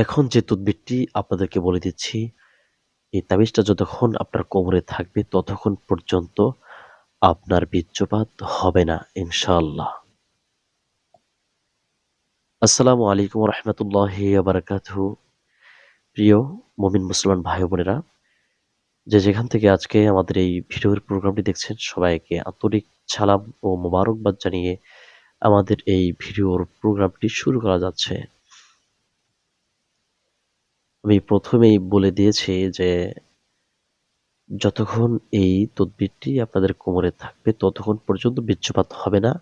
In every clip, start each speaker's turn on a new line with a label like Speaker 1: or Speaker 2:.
Speaker 1: এখন যে তদবিরটি আপনাদেরকে বলে দিচ্ছি, এই তাবিজটা যতক্ষণ আপনার কোমরে থাকবে ততক্ষণ পর্যন্ত আপনার বীর্যপাত হবে না, ইনশাআল্লাহ। আসসালামু আলাইকুম রহমতুল্লাহ বারাকাতহু প্রিয় মমিন মুসলমান ভাই বোনেরা, যে যেখান থেকে আজকে আমাদের এই ভিডিওর প্রোগ্রামটি দেখছেন, সবাইকে আন্তরিক সালাম ও মোবারকবাদ জানিয়ে আমাদের এই ভিডিওর প্রোগ্রামটি শুরু করা যাচ্ছে। আমি প্রথমেই বলে দিয়েছি যে, যতক্ষণ এই তদবিরটি আপনাদের কোমরে থাকবে, ততক্ষণ পর্যন্ত বীর্যপাত হবে না।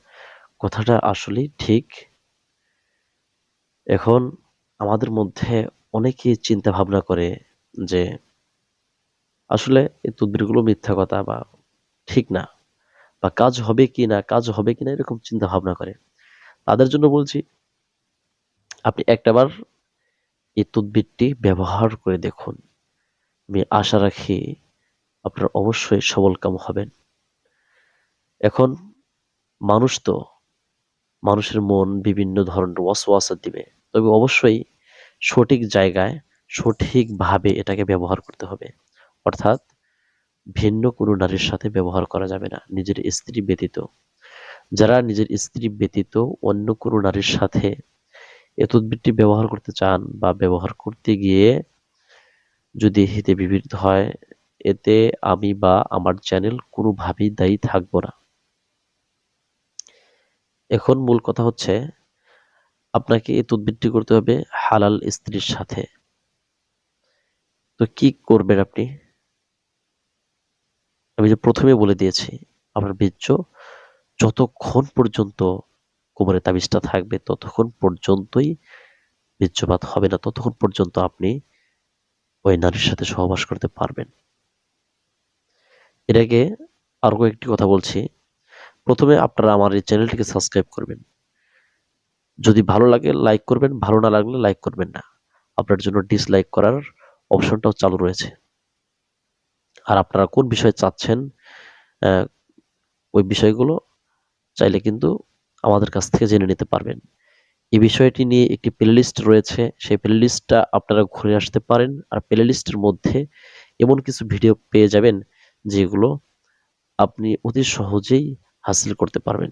Speaker 1: কথাটা আসলেই ঠিক। এখন আমাদের মধ্যে অনেকেই চিন্তা ভাবনা করে যে, আসলে এই তদবিরগুলো মিথ্যা কথা বা ঠিক না, বা কাজ হবে কি না, কাজ হবে কি না, এরকম চিন্তা ভাবনা করে। তাদের জন্য বলছি, আপনি একটাবার এই তদবিরটি ব্যবহার করে দেখুন। আমি আশা রাখি আপনার অবশ্যই সবল কাম হবেন। এখন মানুষ তো মানুষের মন বিভিন্ন ধরনের ওয়াসওয়াসা দিবে, তবে অবশ্যই সঠিক জায়গায় সঠিকভাবে এটাকে ব্যবহার করতে হবে। অর্থাৎ ভিন্ন কোনো নারীর সাথে ব্যবহার করা যাবে না, নিজের স্ত্রী ব্যতীত। যারা নিজের স্ত্রী ব্যতীত অন্য কোনো নারীর সাথে এ তদবিরটি ব্যবহার করতে চান বা ব্যবহার করতে গিয়ে যদি হিতে বিপরীত হয়, এতে আমি বা আমার চ্যানেল কোনোভাবেই দায়ী থাকব না। এখন মূল কথা হচ্ছে, আপনাকে এই তদবিরটি করতে হবে হালাল স্ত্রীর সাথে। তো কি করবেন আপনি? আমি যে প্রথমে বলে দিয়েছি, আপনার বীর্য যতক্ষণ পর্যন্ত কোমরে তাবিজটা থাকবে ততক্ষণ পর্যন্তই বীর্যপাত হবে না, ততক্ষণ পর্যন্ত আপনি ওই নারীর সাথে সহবাস করতে পারবেন। এটাকে আরও একটি কথা বলছি। প্রথমে আপনারা আমার এই চ্যানেলটিকে সাবস্ক্রাইব করবেন। যদি ভালো লাগে, লাইক করবেন, ভালো না লাগলে লাইক করবেন না। আপনার জন্য ডিসলাইক করার অপশনটাও চালু রয়েছে। আর আপনারা কোন বিষয়ে চাচ্ছেন ওই বিষয়গুলো চাইলে কিন্তু আমাদের কাছ থেকে জেনে নিতে পারবেন। এই বিষয়টি নিয়ে একটি প্লেলিস্ট রয়েছে। সেই প্লেলিস্টটা আপনারা ঘুরে আসতে পারেন। আর প্লেলিস্টের মধ্যে এমন কিছু ভিডিও পেয়ে যাবেন, যেগুলো আপনি অতি সহজেই হাসিল করতে পারবেন।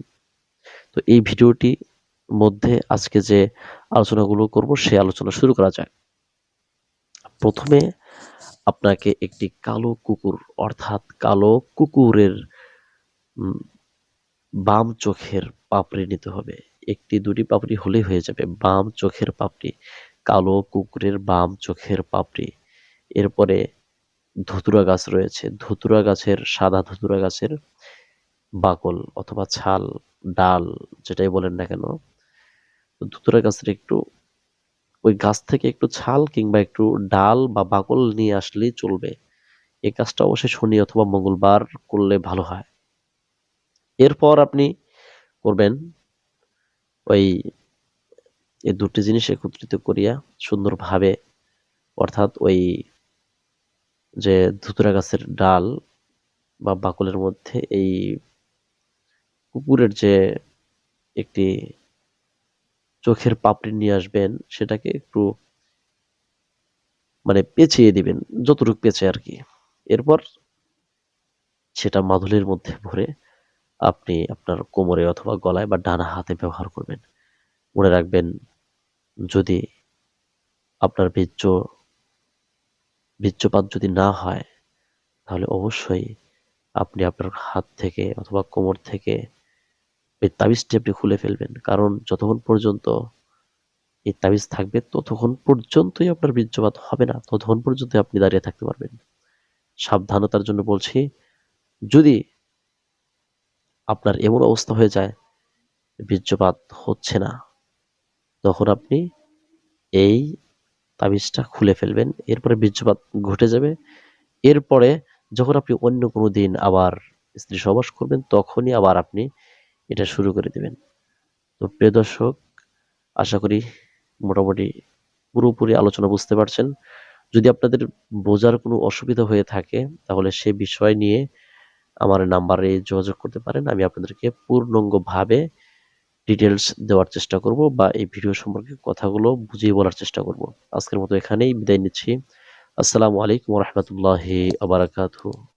Speaker 1: তো এই ভিডিওটি মধ্যে আজকে যে আলোচনাগুলো করব সেই আলোচনা শুরু করা যাক। প্রথমে আপনাকে একটি কালো কুকুর, অর্থাৎ কালো কুকুরের বাম চোখের পাপড়ি নিতে হবে। একটি দুটি পাপড়ি হলেই হয়ে যাবে। বাম চোখের পাপড়ি, কালো কুকুরের বাম চোখের পাপড়ি। এরপরে ধুতুরা গাছ রয়েছে। ধুতুরা গাছের, সাদা ধুতুরা গাছের বাকল অথবা ছাল, ডাল যেটাই বলেন না কেন ধুতুরা গাছের একটু, ওই গাছ থেকে একটু ছাল কিংবা একটু ডাল বা বাকল নিয়ে আসলেই চলবে। এই কাজটা অবশ্যই শনি অথবা মঙ্গলবার করলে ভালো হয়। এরপর আপনি করবেন। ওই এই দুটি জিনিস একত্রিত করিয়া সুন্দরভাবে, অর্থাৎ ওই যে ধুতুরা গাছের ডাল বা বাকলের মধ্যে এই কুকুরের যে একটি চোখের পাপড়ি নিয়ে আসবেন, সেটাকে একটু মানে পেঁচিয়ে দিবেন, যতটুকু পেঁচে আর কি। এরপর সেটা মাদুলের মধ্যে ভরে আপনি আপনার কোমরে অথবা গলায় বা ডানা হাতে ব্যবহার করবেন। মনে রাখবেন, যদি আপনার বীর্য, বীর্যপাত যদি না হয়, তাহলে অবশ্যই আপনি আপনার হাত থেকে অথবা কোমর থেকে এই তাবিজটি আপনি খুলে ফেলবেন। কারণ যতক্ষণ পর্যন্ত এই তাবিজ থাকবে, ততক্ষণ পর্যন্তই আপনার বীর্যপাত হবে না। ততক্ষণ পর্যন্ত আপনি দাঁড়িয়ে থাকতে পারবেন। সাবধানতার জন্য বলছি, যদি আপনার এমন অবস্থা হয়ে যায়, বীর্যপাত হচ্ছে না। তখন আপনি এই তাবিজটা খুলে ফেলবেন, এরপরে বীর্যপাত ঘটে যাবে। এরপরে যখন আপনি অন্য কোনো দিন আবার স্ত্রী সবাস করবেন, তখনই আবার আপনি এটা শুরু করে দেবেন। তো প্রিয় দর্শক, আশা করি মোটামুটি পুরোপুরি আলোচনা বুঝতে পারছেন। যদি আপনাদের বোঝার কোনো অসুবিধা হয়ে থাকে, তাহলে সে বিষয় নিয়ে আমার নাম্বারে যোগাযোগ করতে পারেন। আমি আপনাদেরকে পূর্ণাঙ্গভাবে ডিটেলস দেওয়ার চেষ্টা করব বা এই ভিডিও সম্পর্কে কথাগুলো বুঝিয়ে বলার চেষ্টা করব। আজকের মতো এখানেই বিদায় নিচ্ছি। আসসালামু আলাইকুম রহমতুল্লাহি